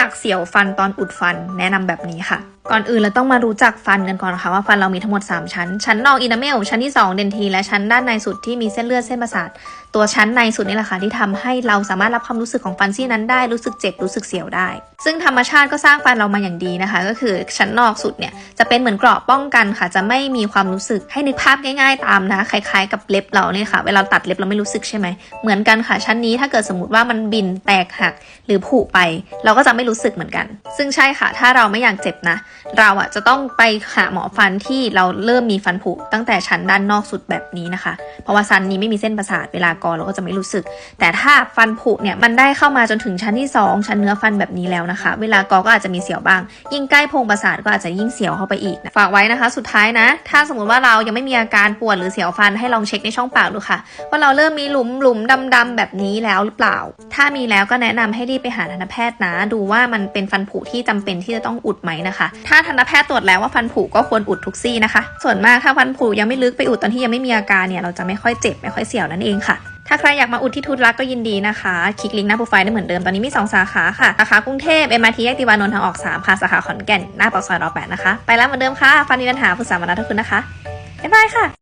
อยากเสียวฟันตอนอุดฟันแนะนำแบบนี้ค่ะ ก่อนอื่นเราต้องมารู้จักฟันกันก่อนนะคะว่าฟันเรามีทั้งหมด 3 ชั้น ชั้นนอกอินาเมล ชั้นที่ 2 เดนที และชั้นด้านในสุดที่มีเส้นเลือดเส้นประสาท ตัวชั้นในสุดนี่แหละค่ะที่ทำให้เราสามารถรับความรู้สึกของฟันซี่นั้นได้รู้สึกเจ็บรู้สึกเสียวได้ ซึ่งธรรมชาติก็สร้างฟันเรามาอย่างดีนะคะ ก็คือชั้นนอกสุดเนี่ยจะเป็นเหมือนเกราะป้องกันค่ะ จะไม่มีความรู้สึกให้นึกภาพง่าย ๆ ตามนะคล้ายๆ กับเล็บเราเนี่ยค่ะเวลาตัดเล็บเราไม่รู้สึกใช่ไหมเหมือนกันค่ะชั้นนี้ถ้าเกิดสมมติว่ามันบินแตกหักหรือผุไป เราก็จะไม่รู้สึกเหมือนกัน ซึ่งใช่ค่ะ ถ้าเราไม่อยากเจ็บนะเราอะจะต้องไปหาหมอฟันที่เราเริ่มมีฟันผุตั้งแต่ชั้นด้านนอกสุดแบบนี้นะคะ เพราะว่าซันนี้ไม่มีเส้นประสาทเวลากอเราก็จะไม่รู้สึก แต่ถ้าฟันผุเนี่ยมันได้เข้ามาจนถึงชั้นที่ 2 ชั้นเนื้อฟันแบบนี้แล้วนะคะ เวลากอก็อาจจะมีเสียวบ้าง ยิ่งใกล้โพรงประสาทก็อาจจะยิ่งเสียวเข้าไปอีกนะฝากไว้นะคะ สุดท้ายนะ ถ้าสมมติว่าเรายังไม่มีอาการปวดหรือเสียวฟันให้ลองเช็คในช่องปากดูค่ะว่าเราเริ่มมีหลุมหลุมดำๆแบบนี้แล้วหรือเปล่า ถ้ามีแล้วก็แนะนำให้รีบไปหาทันตแพทย์นะ ดูว่ามันเป็นฟันผุที่จำเป็นที่จะต้องอุดไหมนะคะถ้าทันตแพทย์ตรวจแล้วว่าฟันผุก็ควรอุดทุกซี่นะคะ ส่วนมากถ้าฟันผุยังไม่ลึกไปอุดตอนที่ยังไม่มีอาการเนี่ยเราจะไม่ค่อยเจ็บไม่ค่อยเสียวนั่นเองค่ะถ้าใครอยากมาอุดที่ทุตรักก็ยินดีนะคะ คลิกลิงก์หน้าโปรไฟล์ได้เหมือนเดิม ตอนนี้มี 2 สาขาค่ะสาขากรุงเทพเอมาทีแยกติวานนท์ทางออก 3 ค่ะ สาขาขอนแก่น หน้าปากซอยรอแปดนะคะ ไปแล้วเหมือนเดิมค่ะ ฟันมีปัญหาปรึกษามานาทุกคนนะคะ บ๊ายบายค่ะ